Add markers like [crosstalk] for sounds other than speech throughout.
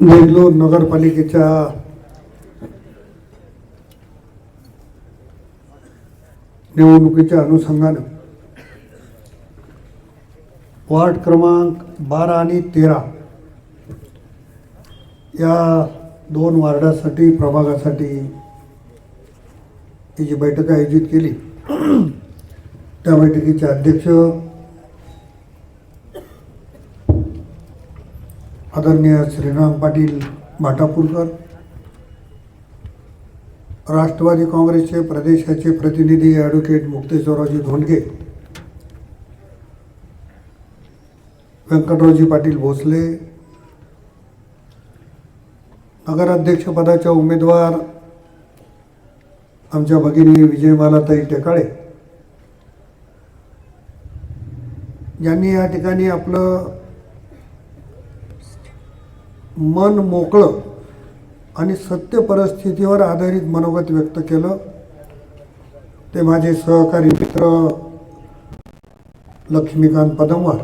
बेंगलोर नगरपालिकेच्या निवडणुकीच्या अनुषंगानं वार्ड क्रमांक बारा आणि तेरा या दोन वार्डासाठी प्रभागासाठी ही जी बैठक आयोजित केली त्या बैठकीचे अध्यक्ष आदरणीय श्रीराम पाटील भाटापूरकर राष्ट्रवादी काँग्रेसचे प्रदेशाचे प्रतिनिधी ॲडव्होकेट मुक्तेश्वररावजी धोंडगे व्यंकटरावजी पाटील भोसले नगराध्यक्षपदाच्या उमेदवार आमच्या भगिनी विजयमालाताई टेकाळे यांनी या ठिकाणी आपलं मन मोकळं आणि सत्य परिस्थितीवर आधारित मनोगत व्यक्त केलं. ते माझे सहकारी मित्र लक्ष्मीकांत पदमवार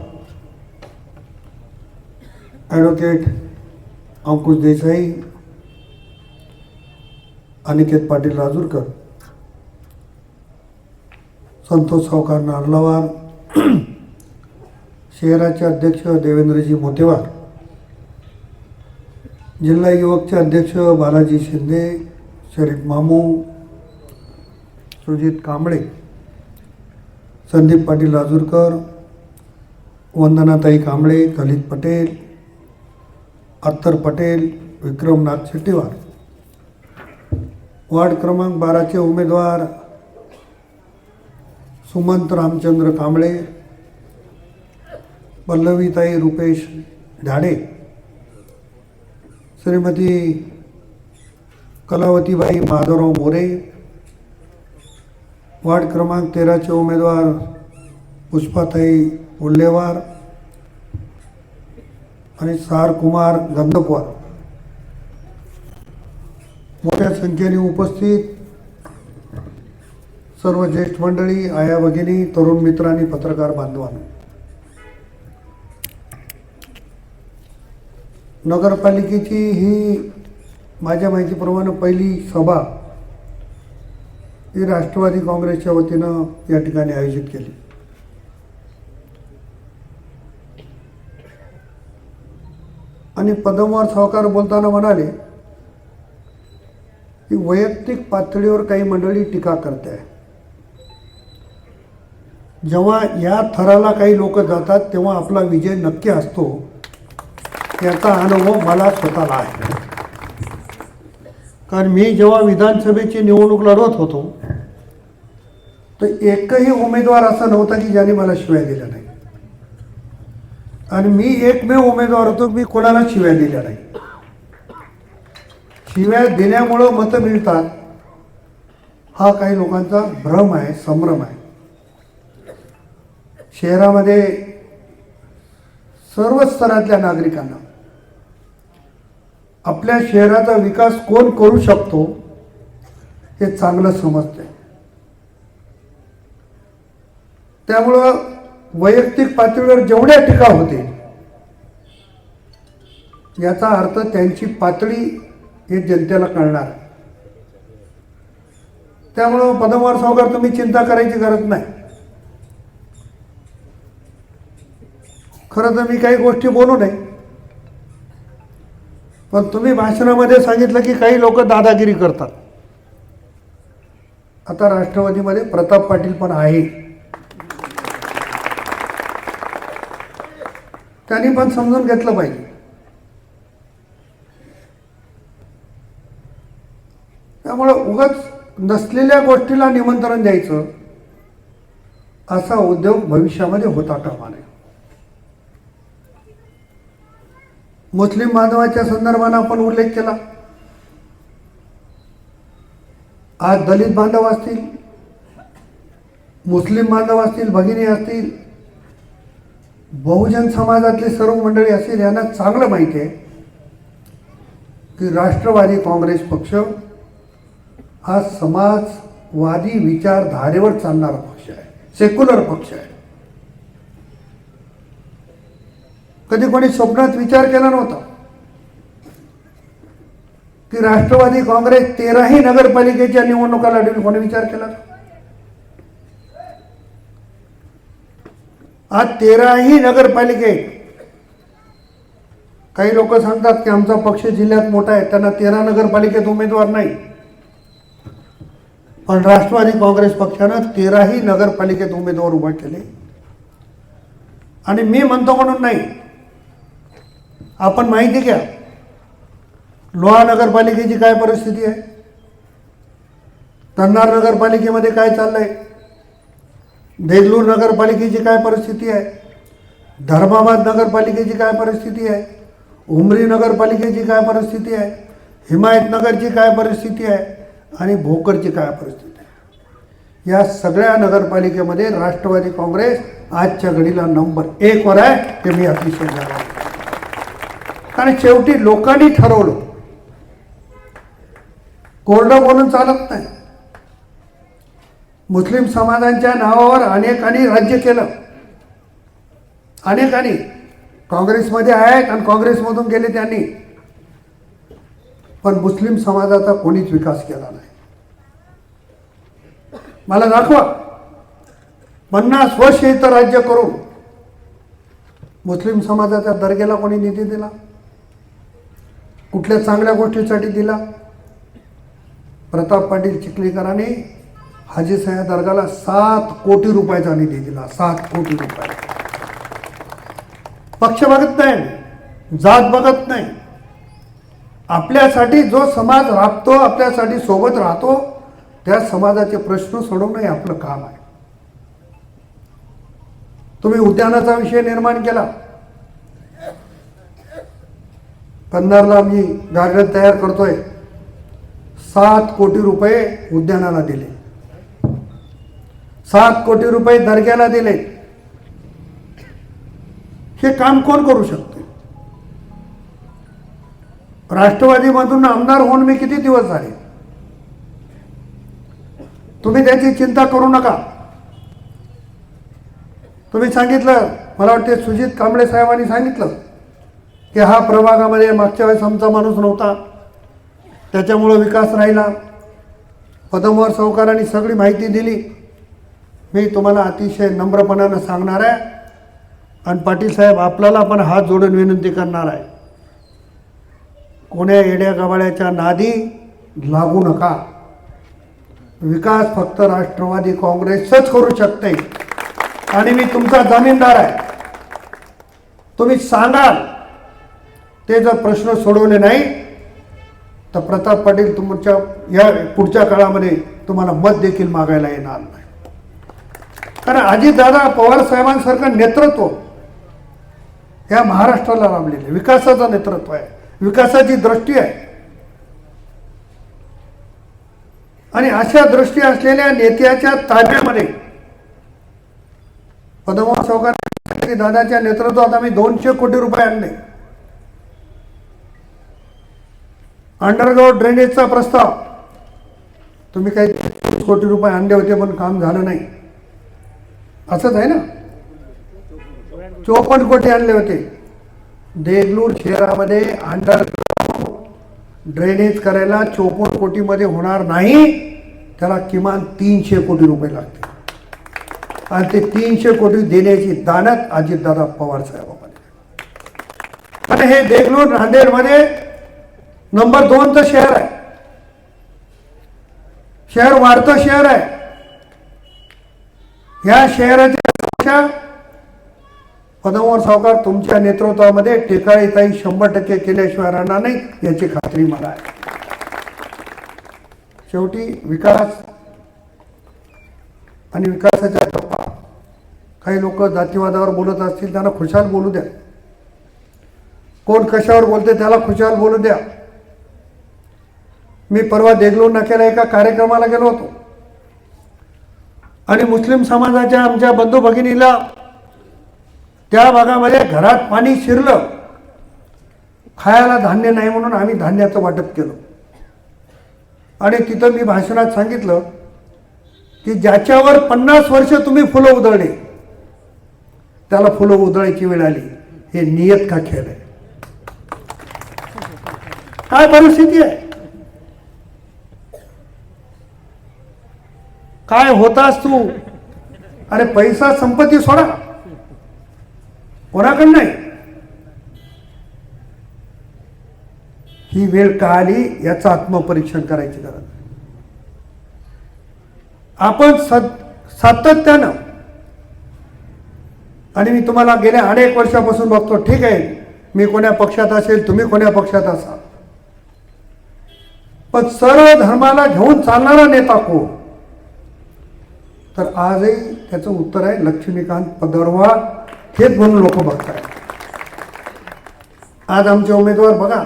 ॲडव्होकेट अंकुश देसाई अनिकेत पाटील राजूरकर संतोष सावकार नार्लावार [clears throat] शहराचे अध्यक्ष देवेंद्रजी मोतेवार जिल्हा युवकचे अध्यक्ष बालाजी शिंदे शरीफ मामू सुजित कांबळे संदीप पाटील राजूरकर वंदनाताई कांबळे कलित पटेल अत्तर पटेल विक्रमनाथ शेट्टीवार. वार्ड क्रमांक बाराचे उमेदवार सुमंत रामचंद्र कांबळे पल्लवीताई रुपेश झाडे श्रीमती कलावतीबाई माधवराव मोरे वार्ड क्रमांक तेराचे उमेदवार पुष्पाताई उल्लेवार आणि सार कुमार गंधपवार मोठ्या संख्येने उपस्थित सर्व ज्येष्ठ मंडळी आया भगिनी तरुण मित्र आणि पत्रकार बांधवांनो. नगरपालिकेची ही माझ्या माहितीप्रमाणे पहिली सभा ही राष्ट्रवादी काँग्रेसच्या वतीनं या ठिकाणी आयोजित केली. आणि पदमवार सावकार बोलताना म्हणाले की वैयक्तिक पातळीवर काही मंडळी टीका करते आहे जेव्हा या थराला काही लोक जातात तेव्हा आपला विजय नक्की असतो. याचा अनुभव मला स्वतःला आहे. कारण मी जेव्हा विधानसभेची निवडणूक लढवत होतो तर एकही उमेदवार असा नव्हता की ज्याने मला शिव्या दिल्या नाही. आणि मी एकमेव उमेदवार होतो मी कोणाला शिव्या दिल्या नाही. शिव्या दिल्यामुळं मतं मिळतात. हा काही लोकांचा भ्रम आहे संभ्रम आहे. शहरामध्ये सर्व स्तरातल्या नागरिकांना आपल्या शहराचा विकास कोण करू शकतो हे चांगलं समजते त्यामुळं वैयक्तिक पातळीवर जेवढ्या टीका होते याचा अर्थ त्यांची पातळी हे जनतेला कळणार. त्यामुळं पदमवार सावकार तुम्ही चिंता करायची गरज नाही. खरं तर मी काही गोष्टी बोलू नये. पण तुम्ही भाषणामध्ये सांगितलं की काही लोक दादागिरी करतात. आता राष्ट्रवादीमध्ये प्रताप पाटील पण आहे. त्यांनी पण समजून घेतलं पाहिजे. त्यामुळं उगाच नसलेल्या गोष्टीला निमंत्रण द्यायचं असा उद्योग भविष्यामध्ये होता कामा नये. मुस्लिम बांधवाच्या संदर्भानं आपण उल्लेख केला. आज दलित बांधव असतील मुस्लिम बांधव असतील भगिनी असतील बहुजन समाजातले सर्व मंडळी असतील यांना चांगलं माहिती आहे की राष्ट्रवादी काँग्रेस पक्ष हा समाजवादी विचारधारेवर चालणारा पक्ष आहे सेक्युलर पक्ष आहे. कधी कोणी स्वप्नात विचार केला नव्हता. की राष्ट्रवादी काँग्रेस तेराही नगरपालिकेच्या निवडणुका लढून कोणी विचार केला आज तेराही नगरपालिकेत काही लोक सांगतात की आमचा पक्ष जिल्ह्यात मोठा आहे त्यांना तेरा नगरपालिकेत उमेदवार नाही. पण राष्ट्रवादी काँग्रेस पक्षानं तेराही नगरपालिकेत उमेदवार उभा केले. आणि मी म्हणतो म्हणून नाही आपण माहिती घ्या. लोहा नगरपालिकेची काय परिस्थिती आहे? तन्नार नगरपालिकेमध्ये काय चाललंय? देगलूर नगरपालिकेची काय परिस्थिती आहे? धर्माबाद नगरपालिकेची काय परिस्थिती आहे? उमरी नगरपालिकेची काय परिस्थिती आहे? हिमायतनगरची काय परिस्थिती आहे? आणि भोकरची काय परिस्थिती आहे? या सगळ्या नगरपालिकेमध्ये राष्ट्रवादी काँग्रेस आजच्या घडीला नंबर एकवर आहे ते मी अतिशय जाणवतो. आणि शेवटी लोकांनी ठरवलं. कोरडं बोलून चालत नाही. मुस्लिम समाजांच्या नावावर अनेकांनी राज्य केलं. अनेकांनी. काँग्रेसमध्ये आहेत आणि काँग्रेसमधून गेले त्यांनी. पण मुस्लिम समाजाचा कोणीच विकास केला नाही. मला दाखवा. पन्नास वर्ष इथं राज्य करून मुस्लिम समाजाच्या दर्गेला कोणी निधी दिला? कुठल्या चांगल्या गोष्टीसाठी दिला? प्रताप पाटील चिखलीकरांनी हाजी सया दर्गाला सात कोटी रुपयाचा निधी दिला. सात कोटी रुपये पक्ष बघत नाही. जात बघत नाही. आपल्यासाठी जो समाज राबतो आपल्यासाठी सोबत राहतो त्या समाजाचे प्रश्न सोडवणं हे आपलं काम आहे. तुम्ही उद्यानाचा विषय निर्माण केला. कन्नारला मी गार्डन तयार करतोय. सात कोटी रुपये उद्यानाला दिले. सात कोटी रुपये दर्ग्याला दिले. हे काम कोण करू शकते? राष्ट्रवादीमधून आमदार होऊन मी किती दिवस झाले? तुम्ही त्याची चिंता करू नका. तुम्ही सांगितलं मला वाटते सुजित कांबळे साहेबांनी सांगितलं. की हा प्रभागामध्ये मागच्या वेळेस आमचा माणूस नव्हता. त्याच्यामुळं विकास राहिला. पदमवर सावकारांनी सगळी माहिती दिली. मी तुम्हाला अतिशय नम्रपणानं सांगणार आहे. आणि पाटील साहेब आपल्याला पण हात जोडून विनंती करणार आहे. कोण्या येड्या गबाळ्याच्या नादी लागू नका. विकास फक्त राष्ट्रवादी काँग्रेसच करू शकते. आणि मी तुमचा जामीनदार आहे. तुम्ही सांगाल ते जर प्रश्न सोडवले नाही तर प्रताप पाटील तुमच्या या पुढच्या काळामध्ये तुम्हाला मत देखील मागायला येणार नाही. कारण अजितदादा पवार साहेबांसारखं नेतृत्व या महाराष्ट्राला लाभलेलं विकासाचं नेतृत्व आहे. विकासाची दृष्टी आहे. आणि अशा दृष्टी असलेल्या नेत्याच्या ताब्यामध्ये पदमवार सावकार दादाच्या नेतृत्वात आम्ही दोनशे कोटी रुपये आणले. अंडरग्राऊंड ड्रेनेजचा प्रस्ताव. तुम्ही काही चोवीस कोटी रुपये आणले होते पण काम झालं नाही. असंच आहे ना? चोपन्न कोटी आणले होते. देगलूर शहरामध्ये अंडरग्राऊंड ड्रेनेज करायला चोपन्न कोटीमध्ये होणार नाही. त्याला किमान तीनशे कोटी रुपये लागतील. आणि ते तीनशे कोटी देण्याची दानत अजितदादा पवार साहेबांमध्ये. आणि हे देगलूर नांदेडमध्ये नंबर दोनचं शहर आहे. शहर वाढतं शहर आहे. या शहराच्या सुरक्षा सावकार तुमच्या नेतृत्वामध्ये टेकाळीताई शंभर टक्के केल्याशिवाय राहणार नाही याची खात्री मला आहे. शेवटी विकास आणि विकासाच्या टप्पा. काही लोक जातीवादावर बोलत असतील त्यांना खुशाल बोलू द्या. कोण कशावर बोलते त्याला खुशाल बोलू द्या. मी परवा देगलूर नाक्याला एका कार्यक्रमाला गेलो होतो. आणि मुस्लिम समाजाच्या आमच्या बंधू भगिनीला त्या भागामध्ये घरात पाणी शिरलं. खायला धान्य नाही म्हणून आम्ही धान्याचं वाटप केलं. आणि तिथं मी भाषणात सांगितलं की ज्याच्यावर पन्नास वर्ष तुम्ही फुलं उधळले त्याला फुलं उधळायची वेळ आली. हे नियत का खेळ आहे? काय परिस्थिती आहे? काय होतास तू? अरे पैसा संपत्ती सोडा. कोणाकडं नाही? ही वेळ का आली याचं आत्मपरीक्षण करायची गरज आपण सत सातत्यानं आणि मी तुम्हाला गेल्या अनेक वर्षापासून बघतो ठीक आहे मी कोण्या पक्षात असेल तुम्ही कोण्या पक्षात असाल. पण सर्व धर्माला घेऊन चालणारा नेता कोण? तर आजही त्याचं उत्तर आहे लक्ष्मीकांत पदरवा हेच म्हणून लोक बघतायत. आज आमचे उमेदवार बघा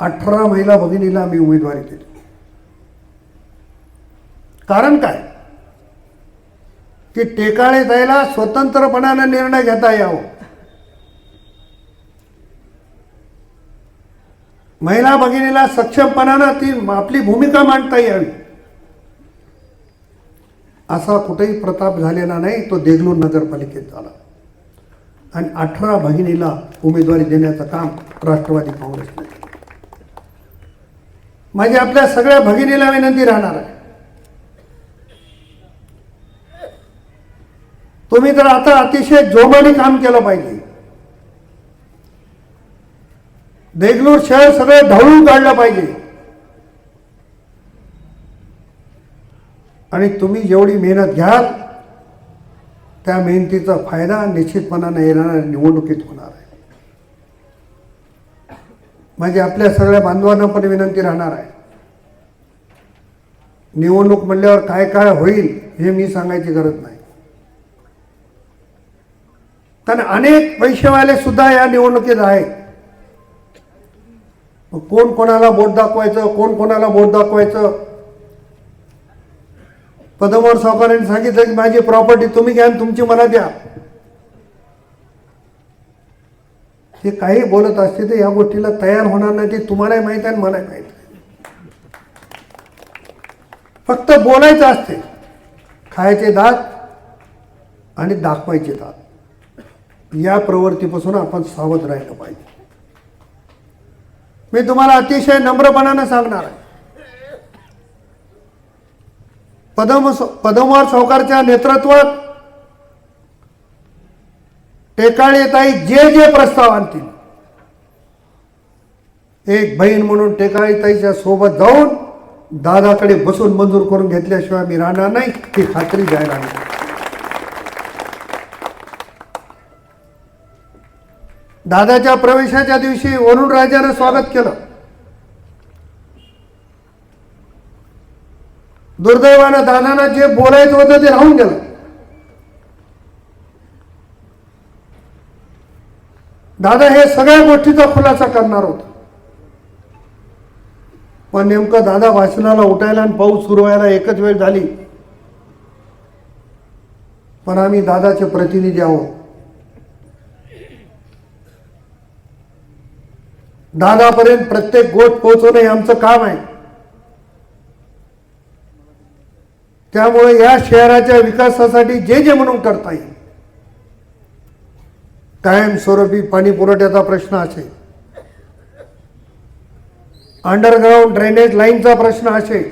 अठरा महिला भगिनीला मी उमेदवारी दिली. कारण काय? की टेकाळे जायला स्वतंत्रपणाने निर्णय घेता यावं. महिला भगिनीला सक्षमपणानं ती आपली भूमिका मांडता यावी. असा कुठेही प्रताप झालेला नाही तो देगलूर नगरपालिकेत झाला. आणि अठरा भगिनीला उमेदवारी देण्याचं काम राष्ट्रवादी काँग्रेसने माझी म्हणजे आपल्या सगळ्या भगिनीला विनंती राहणार आहे. तुम्ही तर आता अतिशय जोमाने काम केलं पाहिजे. देगलूर शहर सगळं ढवळून काढलं पाहिजे. आणि तुम्ही जेवढी मेहनत घ्याल त्या मेहनतीचा फायदा निश्चितपणानं येणाऱ्या निवडणुकीत होणार आहे. म्हणजे आपल्या सगळ्या बांधवांना पण विनंती राहणार आहे. निवडणूक म्हणल्यावर काय काय होईल हे मी सांगायची गरज नाही. कारण अनेक पैसेवाले सुद्धा या निवडणुकीत आहेत. कोण कोणाला बोट दाखवायचं कोण कोणाला बोट दाखवायचं? पदमोर सावकारांनी सांगितलं की माझी प्रॉपर्टी तुम्ही घ्या आणि तुमची मला द्या. ते काही बोलत असते ते या गोष्टीला तयार होणार नाही ते तुम्हालाही माहीत आहे आणि मलाही माहीत फक्त बोलायचं असते. खायचे दात आणि दाखवायचे दात. या प्रवृत्तीपासून आपण सावध राहिलं पाहिजे. मी तुम्हाला अतिशय नम्रपणानं सांगणार आहे. पदम पदमवार सावकारच्या नेतृत्वात टेकाळीताई जे जे प्रस्ताव आणतील एक बहीण म्हणून टेकाळीताईच्या सोबत जाऊन दादाकडे बसून मंजूर करून घेतल्याशिवाय मी राहणार नाही ही खात्री जाहीर आहे. दादाच्या प्रवेशाच्या दिवशी वरुण राजानं स्वागत केलं. दुर्दैवानं दादांना जे बोलायचं होतं ते राहून गेलं. दादा हे सगळ्या गोष्टीचा खुलासा करणार होता. पण नेमकं दादा वाचनाला उठायला आणि पाऊस सुरू व्हायला एकच वेळ झाली. पण आम्ही दादाचे प्रतिनिधी आहोत. दादापर्यंत प्रत्येक गोष्ट पोहोचवणं हे आमचं काम आहे. त्यामुळे या शहराच्या विकासासाठी जे जे म्हणून करता येईल. कायमस्वरूपी पाणी पुरवठ्याचा प्रश्न असेल. अंडरग्राऊंड ड्रेनेज लाईनचा प्रश्न असेल.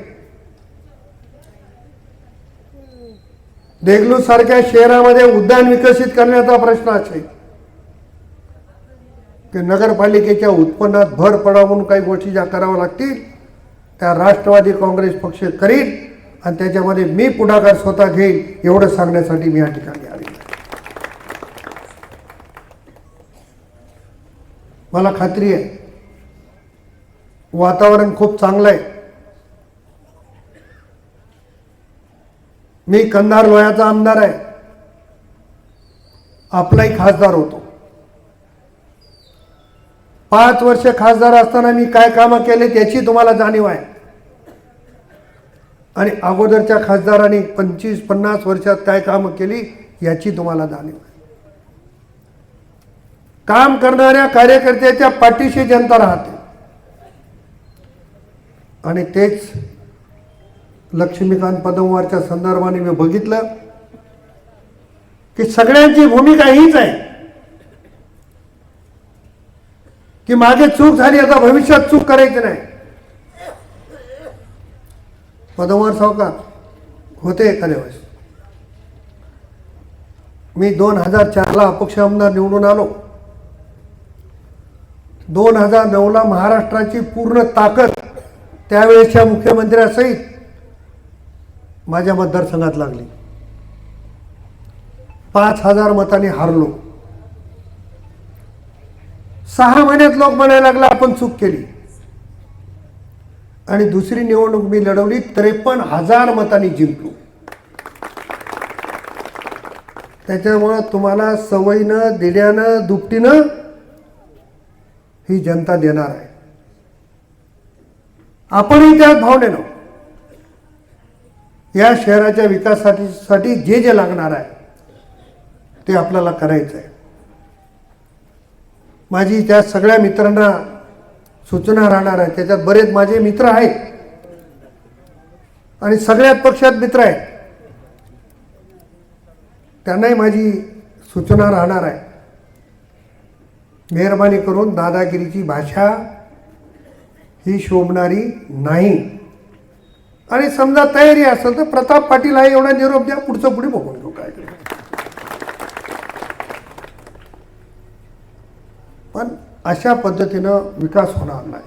देगलूर सारख्या शहरामध्ये उद्यान विकसित करण्याचा प्रश्न असेल. की नगरपालिकेच्या उत्पन्नात भर पडावून म्हणून काही गोष्टी ज्या कराव्या लागतील त्या राष्ट्रवादी काँग्रेस पक्ष करील. आणि त्याच्यामध्ये मी पुढाकार स्वतः घेईन एवढं सांगण्यासाठी मी या ठिकाणी आले मला खात्री आहे वातावरण खूप चांगलं आहे. मी कंधार लोह्याचा आमदार आहे. आपलाही खासदार होतो. पाच वर्ष खासदार असताना मी काय कामं केले त्याची तुम्हाला जाणीव आहे. आणि अगोदरच्या खासदारांनी पंचवीस पन्नास वर्षात काय कामं केली याची तुम्हाला जाणीव आहे. काम करणाऱ्या कार्यकर्त्याच्या पाठीशी जनता राहते. आणि तेच लक्ष्मीकांत पदमवारच्या संदर्भाने मी बघितलं की सगळ्यांची भूमिका हीच आहे. की मागे चूक झाली आता भविष्यात चूक करायची नाही. पदमवार सावकार होते एखाद्या वेळेस. मी दोन हजार चारला अपक्ष आमदार निवडून आलो. दोन हजार नऊला महाराष्ट्राची पूर्ण ताकद त्यावेळेसच्या मुख्यमंत्र्यासहित माझ्या मतदारसंघात लागली. पाच हजार मताने हारलो. सहा महिन्यात लोक म्हणायला लागला आपण चूक केली. आणि दुसरी निवडणूक मी लढवली त्रेपन्न हजार मतांनी जिंकलो. त्याच्यामुळं तुम्हाला सवयीनं दिल्यानं दुपटीनं ही जनता देणार आहे. आपणही त्याच भावनेनं या शहराच्या विकासासाठी साठी जे जे लागणार आहे ते आपल्याला करायचं आहे माझी त्या सगळ्या मित्रांना सूचना राहणार आहे. त्याच्यात बरेच माझे मित्र आहेत. आणि सगळ्यात पक्षात मित्र आहेत. त्यांनाही माझी सूचना राहणार आहे. मेहरबानी करून दादागिरीची भाषा ही शोभणारी नाही. आणि समजा तयारी असेल तर प्रताप पाटील हा एवढा निरोप द्या पुढचं पुढे बघून घेऊ काय पण अशा पद्धतीनं विकास होणार नाही.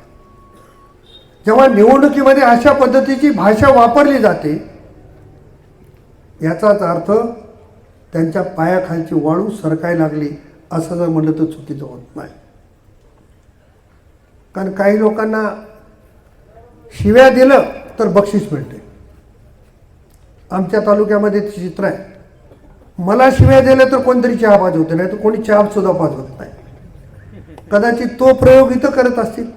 जेव्हा निवडणुकीमध्ये अशा पद्धतीची भाषा वापरली जाते याचाच अर्थ त्यांच्या पायाखालची वाळू सरकाय लागली असं जर म्हणलं तर चुकीचं होत नाही. कारण काही लोकांना शिव्या दिलं तर बक्षीस मिळते. आमच्या तालुक्यामध्ये चित्र आहे. मला शिव्या दिलं तर कोणतरी चहा पाजवते नाही तर कोणी चहा सुद्धा पाजवत नाही. कदाचित तो प्रयोग इथं करत असतील.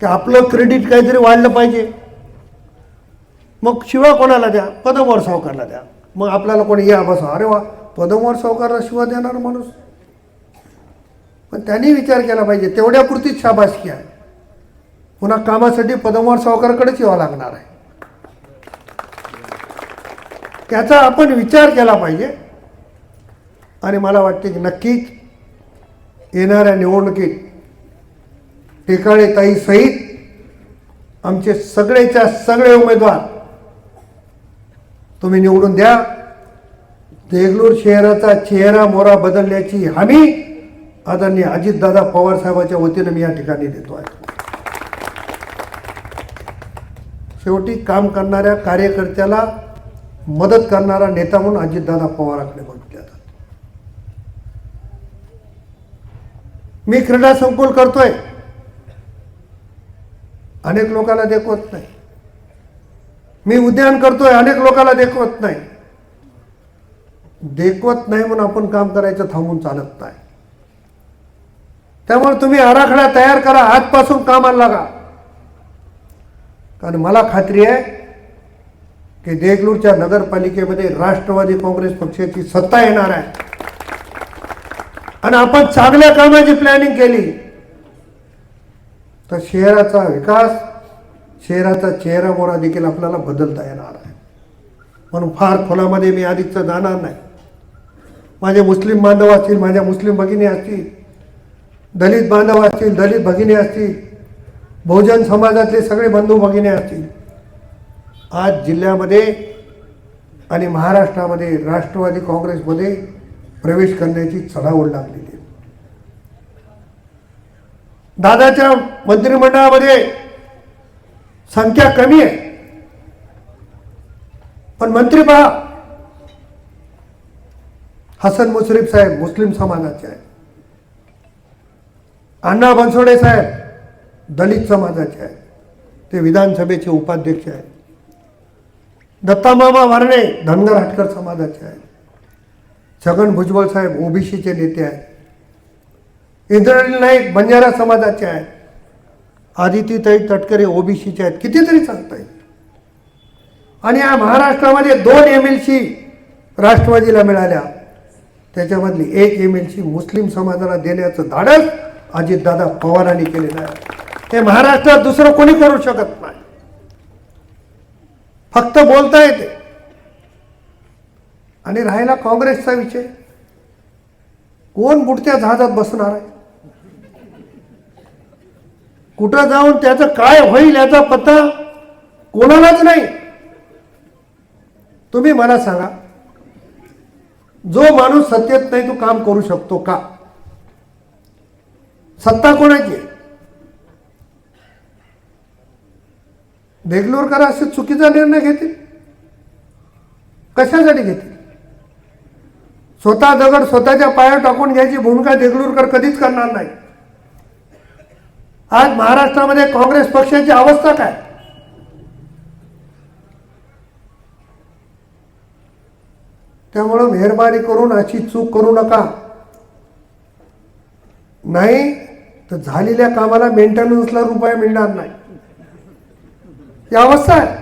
की आपलं क्रेडिट काहीतरी वाढलं पाहिजे. मग शिवा कोणाला द्या? पदमवर सावकारला द्या. मग आपल्याला कोणी या बसा. अरे वा पदमवर सावकारला शिवा देणार माणूस. पण त्यांनी विचार केला पाहिजे तेवढ्यापुरतीच शाबासकी आहे. पुन्हा कामासाठी पदमवर सावकाराकडेच यावं लागणार आहे. त्याचा आपण विचार केला पाहिजे. आणि मला वाटते की नक्कीच येणाऱ्या निवडणुकीत टेकाळे ताई सहित आमचे सगळेच्या सगळे उमेदवार तुम्ही निवडून द्या. देगलूर शहराचा चेहरा मोरा बदलण्याची हमी आदरणीय अजितदादा पवार साहेबाच्या वतीनं मी या ठिकाणी देतो आहे. शेवटी काम करणाऱ्या कार्यकर्त्याला मदत करणारा नेता म्हणून अजितदादा पवाराकडे बघितल्या जातात मी क्रीडा संकुल करतोय. अनेक लोकांना देखवत नाही. मी उद्यान करतोय अनेक लोकांना देखवत नाही. देखवत नाही म्हणून आपण काम करायचं थांबून चालत नाही. त्यामुळे तुम्ही आराखडा तयार करा आजपासून कामाला लागा. कारण मला खात्री आहे की देगलूरच्या नगरपालिकेमध्ये राष्ट्रवादी काँग्रेस पक्षाची सत्ता येणार आहे. आणि आपण चांगल्या कामाची प्लॅनिंग केली. तर शहराचा विकास शहराचा चेहरा मोरा देखील आपल्याला बदलता येणार आहे. म्हणून फार खोलामध्ये मी आधीच जाणार नाही. माझे मुस्लिम बांधव असतील माझ्या मुस्लिम भगिनी असतील दलित बांधव असतील दलित भगिनी असतील बहुजन समाजातले सगळे बंधू भगिनी असतील. आज जिल्ह्यामध्ये आणि महाराष्ट्रामध्ये राष्ट्रवादी काँग्रेसमध्ये प्रवेश करण्याची चढाओढ लागलेली आहे दादाच्या मंत्रिमंडळामध्ये संख्या कमी आहे. पण मंत्री पहा. हसन मुश्रीफ साहेब मुस्लिम समाजाचे आहेत. अण्णा बनसोडे साहेब दलित समाजाचे आहेत. ते विधानसभेचे उपाध्यक्ष आहेत. दत्तामामा वारणे धनगर हटकर समाजाचे आहेत. छगन भुजबळ साहेब ओबीसीचे नेते आहेत. इंद्रनील नाईक बंजारा समाजाचे आहेत. आदितीताई तटकरे ओबीसीचे आहेत. कितीतरी सांगता येईल आणि या महाराष्ट्रामध्ये दोन एम एल सी राष्ट्रवादीला मिळाल्या. त्याच्यामधली एक एम एल सी मुस्लिम समाजाला देण्याचं धाडस अजितदादा पवारांनी केलेलं आहे. हे महाराष्ट्रात दुसरं कोणी करू शकत नाही. फक्त बोलता येते. आणि राहिला काँग्रेसचा विषय. कोण बुडत्या जहाजात बसणार आहे? कुठं जाऊन त्याचं काय होईल याचा पत्ता कोणालाच नाही. तुम्ही मला सांगा जो माणूस सत्तेत नाही तो काम करू शकतो का? सत्ता कोणाची आहे? देगलूरकर असे चुकीचा निर्णय घेतील? कशासाठी घेतील? स्वतः दगड स्वतःच्या पायावर टाकून घ्यायची भूमिका देगलूरकर कधीच करणार नाही. आज महाराष्ट्रामध्ये काँग्रेस पक्षाची अवस्था काय? त्यामुळं मेहरबानी करून अशी चूक करू नका. नाही तर झालेल्या कामाला मेंटेनन्सला रुपये मिळणार नाही. ही अवस्था आहे.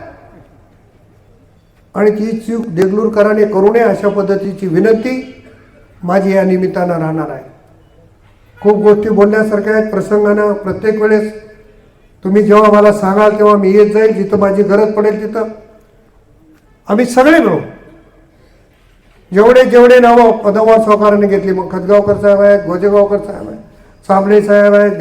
आणि ती चूक देगलूरकरांनी करू नये अशा पद्धतीची विनंती माझी या निमित्तानं राहणार आहे. खूप गोष्टी बोलण्यासारख्या आहेत. प्रसंगानं प्रत्येक वेळेस तुम्ही जेव्हा मला सांगाल तेव्हा मी येत जाईल. जिथं माझी गरज पडेल तिथं. आम्ही सगळे मिळू जेवढे जेवढे नावं पदवा सावकारांनी घेतली मग खतगावकर साहेब आहेत गोजेगावकर साहेब आहेत साबळे साहेब आहेत